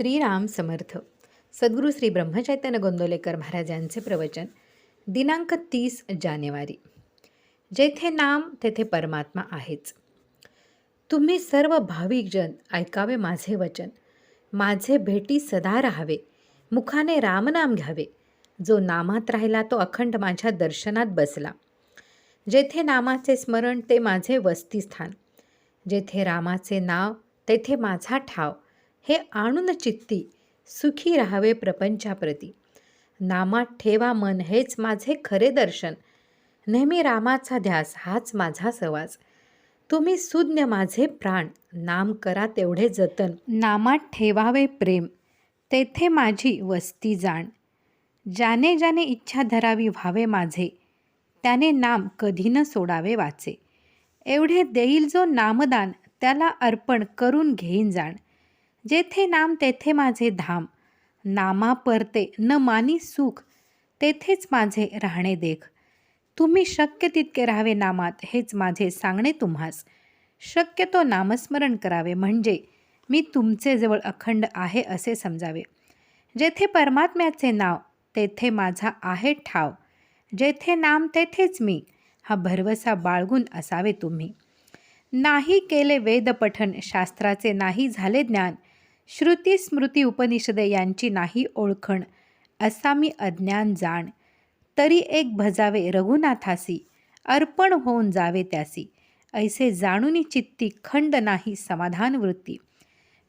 श्रीराम समर्थ सद्गुरू श्री ब्रह्मचैतन्य गोंदवलेकर महाराज यांचे प्रवचन दिनांक तीस जानेवारी. जेथे नाम तेथे परमात्मा आहेच. तुम्ही सर्व भाविकजन ऐकावे माझे वचन. माझे भेटी सदा राहावे. मुखाने रामनाम घ्यावे. जो नामात राहिला तो अखंड माझ्या दर्शनात बसला. जेथे नामाचे स्मरण ते माझे वस्तीस्थान. जेथे रामाचे नाव तेथे माझा ठाव. हे आणून चित्ती सुखी राहावे प्रपंचाप्रती. नामात ठेवा मन हेच माझे खरे दर्शन. नेहमी रामाचा ध्यास हाच माझा सवास तुम्ही सुज्ञ माझे प्राण नाम करा तेवढे जतन. नामात ठेवावे प्रेम तेथे माझी वस्ती जाण. ज्याने ज्याने इच्छा धरावी व्हावे माझे त्याने नाम कधी न सोडावे वाचे. एवढे देईल जो नामदान त्याला अर्पण करून घेईन जाण. जेथे नाम तेथे माझे धाम. नामा परते न मानी सुख. तेथेच माझे राहणे देख. तुम्ही शक्य तितके राहावे नामात हेच माझे सांगणे तुम्हास. शक्यतो नामस्मरण करावे म्हणजे मी तुमचे जवळ अखंड आहे असे समजावे. जेथे परमात्म्याचे नाव तेथे माझा आहे ठाव. जेथे नाम तेथेच मी हा भरवसा बाळगून असावे तुम्ही. नाही केले वेदपठन शास्त्राचे नाही झाले ज्ञान. श्रुती स्मृती उपनिषदे यांची नाही ओळखण असा मी अज्ञान जाण. तरी एक भजावे रघुनाथासी अर्पण होऊन जावे त्यासी. ऐसे जाणूनी चित्ती खंड नाही समाधान वृत्ती.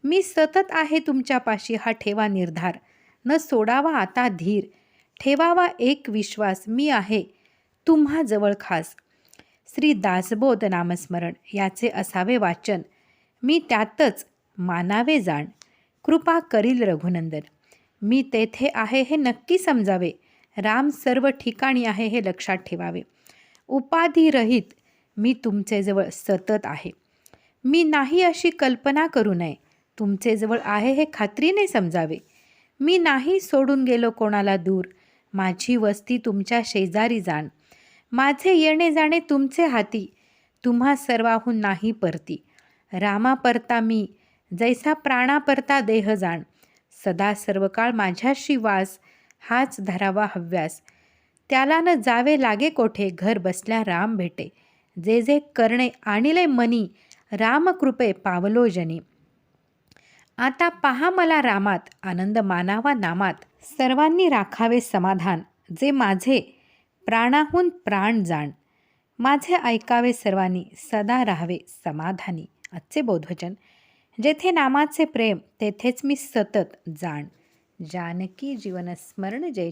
मी सतत आहे तुमच्यापाशी हा ठेवा निर्धार. न सोडावा आता धीर. ठेवावा एक विश्वास मी आहे तुम्हा जवळ खास. श्री दासबोध नामस्मरण याचे असावे वाचन. मी त्यातच मानावे जाण. कृपा करील रघुनंदन. मी तेथे आहे हे नक्की समजावे. राम सर्व ठिकाणी आहे हे लक्षात ठेवावे. उपाधिरहित मी तुमचेजवळ सतत आहे. मी नाही अशी कल्पना करू नये. तुमचेजवळ आहे हे खात्रीने समजावे. मी नाही सोडून गेलो कोणाला दूर. माझी वस्ती तुमच्या शेजारी जाण. माझे येणे जाणे तुमचे हाती. तुम्हा सर्वाहून नाही परती. रामा परता मी जैसा प्राणापरता देह जाण सदा सर्वकाळ माझ्याशी वास हाच धरावा हव्यास. त्याला न जावे लागे कोठे घर बसल्या राम भेटे. जे जे करणे आणिले मनी रामकृपे पावलो जनी. आता पहा मला रामात आनंद मानावा नामात. सर्वांनी राखावे समाधान जे माझे प्राणाहून प्राण जाण. माझे ऐकावे सर्वांनी सदा राहावे समाधानी. आजचे बोधवचन. जेथे नामाचे प्रेम तेथेच मी सतत जाण. जानकी जीवनस्मरण जय जय